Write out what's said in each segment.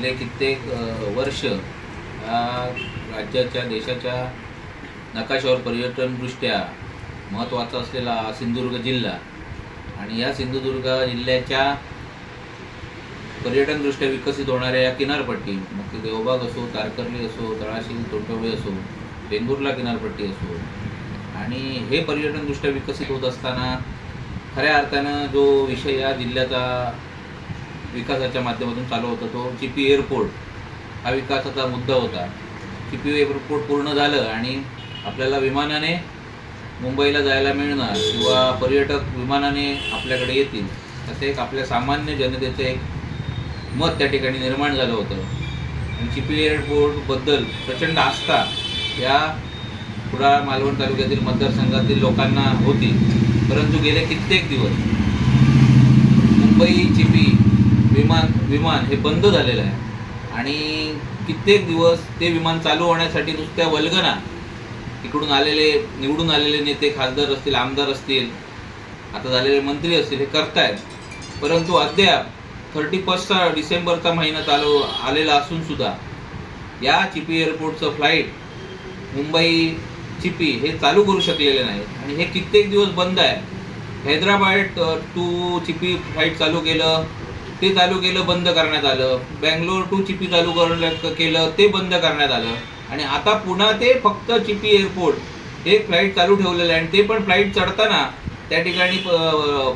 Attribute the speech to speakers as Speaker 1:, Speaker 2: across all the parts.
Speaker 1: गेले कित्येक वर्ष राज्याच्या देशाच्या नकाशावर पर्यटनदृष्ट्या महत्त्वाचा असलेला सिंधुदुर्ग जिल्हा. आणि या सिंधुदुर्ग जिल्ह्याच्या पर्यटनदृष्ट्या विकसित होणाऱ्या या किनारपट्टी मग ते देवबाग असो तारकर्ली असो तळाशी तोंडवे असो वेंगुर्ला किनारपट्टी असो आणि हे पर्यटनदृष्ट्या विकसित होत असताना खऱ्या अर्थानं जो विषय या जिल्ह्याचा विकासाच्या माध्यमातून चालू होता तो चिपी एअरपोर्ट. हा विकासाचा मुद्दा होता. चिपी एअरपोर्ट पूर्ण झालं आणि आपल्याला विमानाने मुंबईला जायला मिळणार किंवा पर्यटक विमानाने आपल्याकडे येतील असं एक आपल्या सामान्य जनतेचं एक मत त्या ठिकाणी निर्माण झालं होतं. आणि चिपी एअरपोर्टबद्दल प्रचंड आस्था या कुडाळ मालवण तालुक्यातील मतदारसंघातील लोकांना होती. परंतु गेले कित्येक दिवस मुंबई चिपी विमान विमान हे बंद झालेलं आहे. आणि कित्येक दिवस ते विमान चालू होण्यासाठी नुसत्या वल्गना इकडून आलेले निवडून आलेले नेते खासदार असतील आमदार असतील आता झालेले मंत्री असतील हे करतायत. परंतु अद्याप थर्टी फर्स्टचा डिसेंबरचा महिना चालू आलेला असून सुद्धा या चिपी एअरपोर्टचं फ्लाईट मुंबई चिपी हे चालू करू शकलेले नाही आणि हे कित्येक दिवस बंद आहे. हैदराबाद टू चिपी फ्लाईट चालू केलं ते चालू केलं बंद करण्यात आलं. बँगलोर टू चिपी चालू करून केलं ते बंद करण्यात आलं. आणि आता पुन्हा ते फक्त चिपी एअरपोर्ट हे फ्लाईट चालू ठेवलेलं आहे आणि ते पण फ्लाईट चढताना त्या ठिकाणी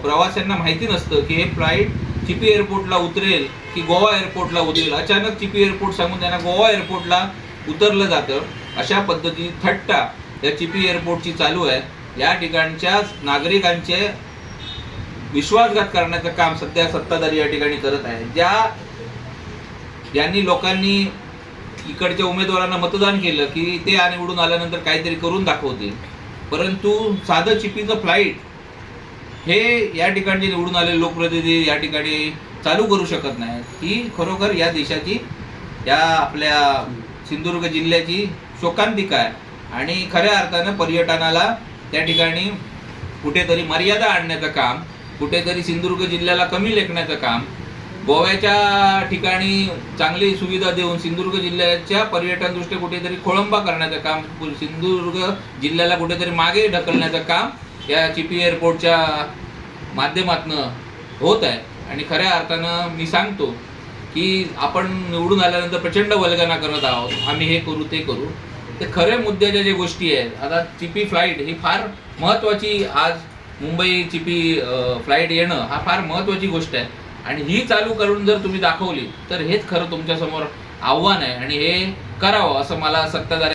Speaker 1: प्रवाशांना माहिती नसतं की हे फ्लाईट चिपी एअरपोर्टला उतरेल की गोवा एअरपोर्टला उतरेल. अचानक चिपी एअरपोर्ट सांगून त्यांना गोवा एअरपोर्टला उतरलं जातं. अशा पद्धतीने थट्टा या चिपी एअरपोर्टची चालू आहे. या ठिकाणच्या नागरिकांचे विश्वासघात करण्याचं काम सध्या सत्ताधारी या ठिकाणी करत आहे. ज्या ज्यांनी लोकांनी इकडच्या उमेदवारांना मतदान केलं की ते निवडून आल्यानंतर काहीतरी करून दाखवतील. परंतु साधं चिपीचं फ्लाईट हे या ठिकाणी निवडून आलेले लोकप्रतिनिधी या ठिकाणी चालू करू शकत नाही. ही खरोखर या देशाची या आपल्या सिंधुदुर्ग जिल्ह्याची शोकांतिका आहे. आणि खऱ्या अर्थानं पर्यटनाला त्या ठिकाणी कुठेतरी मर्यादा आणण्याचं काम कुठेतरी सिंधुदुर्ग जिल्ह्याला कमी लेखण्याचं काम गोव्याच्या ठिकाणी चांगली सुविधा देऊन सिंधुदुर्ग जिल्ह्याच्या पर्यटनदृष्ट्या कुठेतरी खोळंबा करण्याचं काम सिंधुदुर्ग जिल्ह्याला कुठेतरी मागे ढकलण्याचं काम या चिपी एअरपोर्टच्या माध्यमातनं होत आहे. आणि खऱ्या अर्थानं मी सांगतो की आपण निवडून आल्यानंतर प्रचंड वल्गना करत आहोत. आम्ही हे करू ते करू. ते खऱ्या मुद्द्याच्या ज्या गोष्टी आहेत आता चिपी फ्लाईट ही फार महत्त्वाची आज मुंबई चिपी फ्लाईट येणं हा फार महत्त्वाची गोष्ट आहे. आणि ही चालू करून जर तुम्ही दाखवली तर हेच खरं तुमच्यासमोर आव्हान आहे. आणि हे करावं असं मला सत्ताधारी